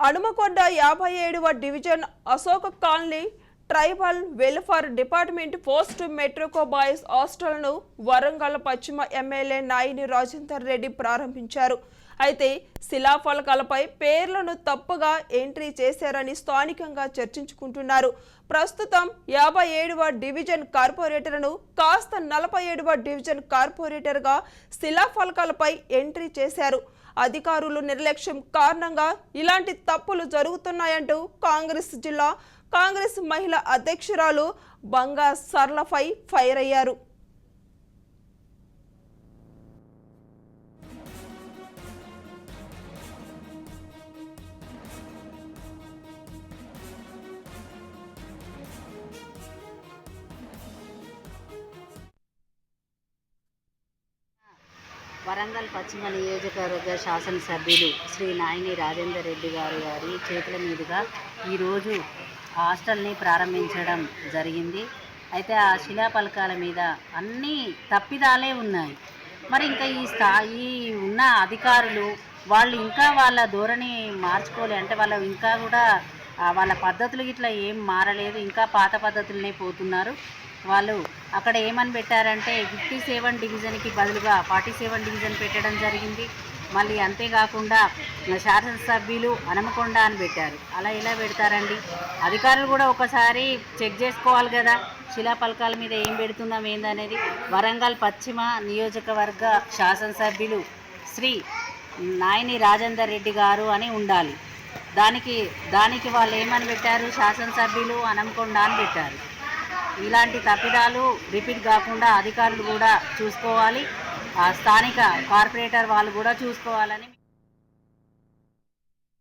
హనుమకొండ యాభై ఏడవ division Ashoka colony tribal welfare department post మెట్రోకో boys హాస్టల్ను వరంగల్ పశ్చిమ ఎమ్మెల్యే నాయిని రాజేందర్ రెడ్డి ప్రారంభించారు. అయితే శిలాఫలకాలపై పేర్లను తప్పుగా ఎంట్రీ చేశారని స్థానికంగా చర్చించుకుంటున్నారు. ప్రస్తుతం యాభై ఏడవ డివిజన్ కార్పొరేటర్ను కాస్త నలభై ఏడవ డివిజన్ కార్పొరేటర్గా శిలాఫలకాలపై ఎంట్రీ చేశారు. అధికారులు నిర్లక్ష్యం కారణంగా ఇలాంటి తప్పులు జరుగుతున్నాయంటూ కాంగ్రెస్ జిల్లా కాంగ్రెస్ మహిళా అధ్యక్షురాలు బంగా సర్లపై ఫైర్ అయ్యారు. వరంగల్ పశ్చిమ నియోజకవర్గ శాసనసభ్యులు శ్రీ నాయని రాజేందర్ రెడ్డి గారు గారి చేతుల మీదుగా ఈరోజు హాస్టల్ని ప్రారంభించడం జరిగింది. అయితే ఆ శిలాపలకాల మీద అన్నీ తప్పిదాలే ఉన్నాయి. మరి ఇంకా ఈ స్థాయి ఉన్న అధికారులు వాళ్ళు ఇంకా వాళ్ళ ధోరణి మార్చుకోలే. అంటే వాళ్ళు ఇంకా కూడా వాళ్ళ పద్ధతులు ఇట్లా ఏం మారలేదు. ఇంకా పాత పద్ధతులనే పోతున్నారు. వాళ్ళు అక్కడ ఏమని పెట్టారంటే ఫిఫ్టీ సెవెన్ డివిజన్కి బదులుగా ఫార్టీ సెవెన్ డివిజన్ పెట్టడం జరిగింది. మళ్ళీ అంతేకాకుండా శాసనసభ్యులు అనమకొండ అని పెట్టారు. అలా ఎలా పెడతారండి? అధికారులు కూడా ఒకసారి చెక్ చేసుకోవాలి కదా. శిలాపలకాల మీద ఏం పెడుతున్నాం ఏందనేది? వరంగల్ పశ్చిమ నియోజకవర్గ శాసనసభ్యులు శ్రీ నాయని రాజేందర్ రెడ్డి గారు అని ఉండాలి. దానికి దానికి వాళ్ళు ఏమని పెట్టారు? శాసనసభ్యులు అనమకొండ అని పెట్టారు. ఇలాంటి తప్పిదాలు రిపీట్ కాకుండా అధికారులు కూడా చూసుకోవాలి. స్థానిక కార్పొరేటర్ వాళ్ళు కూడా చూసుకోవాలని